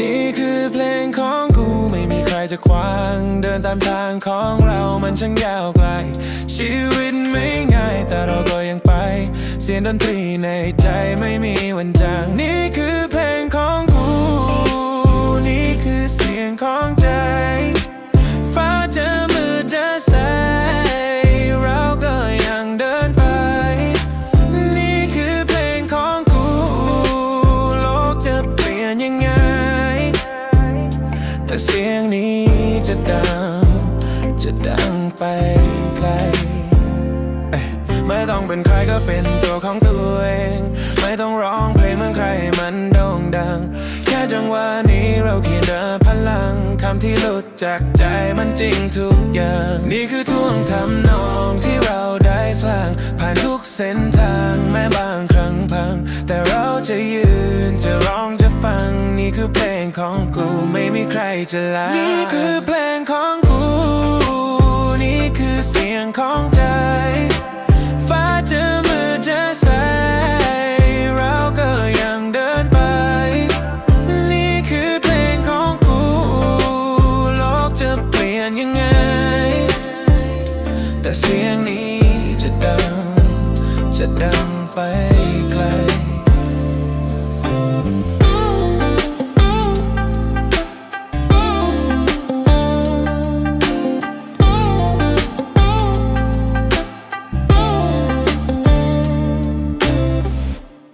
นี่คือเพลงของกูไม่มีใครจะขวาง เดินตามทางของเรามันช่างยาวไกล ชีวิตไม่ง่ายแต่เราก็ยังไป เสียงดนตรีในใจไม่มีวันจางนี่คือเพลง แต่เสียงนี้จะดัง จะดังไปไกลไม่ต้องเป็นใครก็เป็นตัวของตัวเอง ไม่ต้องร้องเพลงเหมือนใครมันโด่งดัง แค่จังหวะนี้เราเขียนเดินพลังคำที่หลุดจากใจมันจริงทุกอย่าง นี่คือท่วงทำนองที่เราได้สร้าง ผ่านทุกเส้นทางแม้บางครั้งพัง แต่เราจะยืน คือเพลงของกู ไม่มีใครจะลานี่คือเพลงของกู นี่คือเสียงของใจ ฟ้าจะมืดจะใสเราก็ยังเดินไป นี่คือเพลงของกู โลกจะเปลี่ยนยังไง แต่เสียงนี้จะดัง จะดังไป